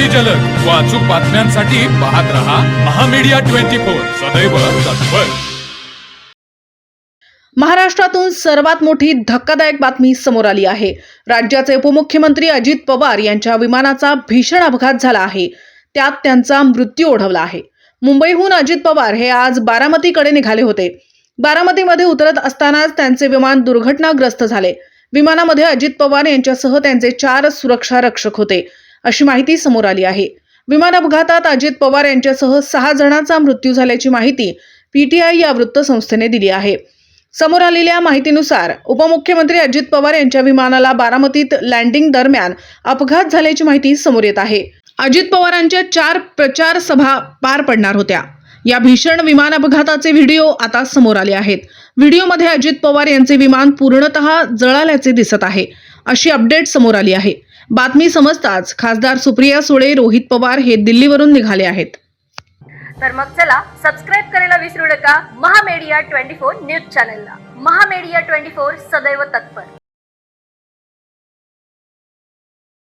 अति जलद. व अचूक बातम्यांसाठी पाहत रहा महामीडिया ट्वेंटी फोर. सदैव तत्पर. महाराष्ट्रातून सर्वात मोठी धक्कादायक बातमी समोर आली आहे. राज्याचे उपमुख्यमंत्री अजित पवार यांच्या विमानाचा भीषण अपघात झाला आहे. त्यात त्यांचा मृत्यू ओढवला आहे. मुंबईहून अजित पवार हे आज बारामतीकडे निघाले होते. बारामतीमध्ये उतरत असतानाच त्यांचे विमान दुर्घटनाग्रस्त झाले. विमानामध्ये अजित पवार यांच्यासह त्यांचे चार सुरक्षा रक्षक होते. अशी माहिती समोर आली आहे. विमान अपघातात अजित पवार यांच्यासह सहा जणांचा मृत्यू झाल्याची माहिती पीटीआय या वृत्तसंस्थेने दिली आहे. समोर आलेल्या माहितीनुसार उपमुख्यमंत्री अजित पवार यांच्या विमानाला बारामतीत लँडिंग दरम्यान अपघात झाल्याची माहिती समोर येत आहे. अजित पवारांच्या चार प्रचार सभा पार पडणार होत्या. या भीषण विमान अपघाताचे व्हिडिओ आता समोर आले आहेत. व्हिडिओमध्ये अजित पवार यांचे विमान पूर्णतः जळाल्याचे दिसत आहे. अशी अपडेट समोर आली आहे. बातमी समजताच खासदार सुप्रिया सुळे रोहित पवार हे दिल्लीवरून निघाले आहेत. तर मग चला सबस्क्राईब करायला विसरू नका. महामेडिया ट्वेंटी फोर न्यूज चॅनलला. महामेडिया ट्वेंटी फोर सदैव तत्पर.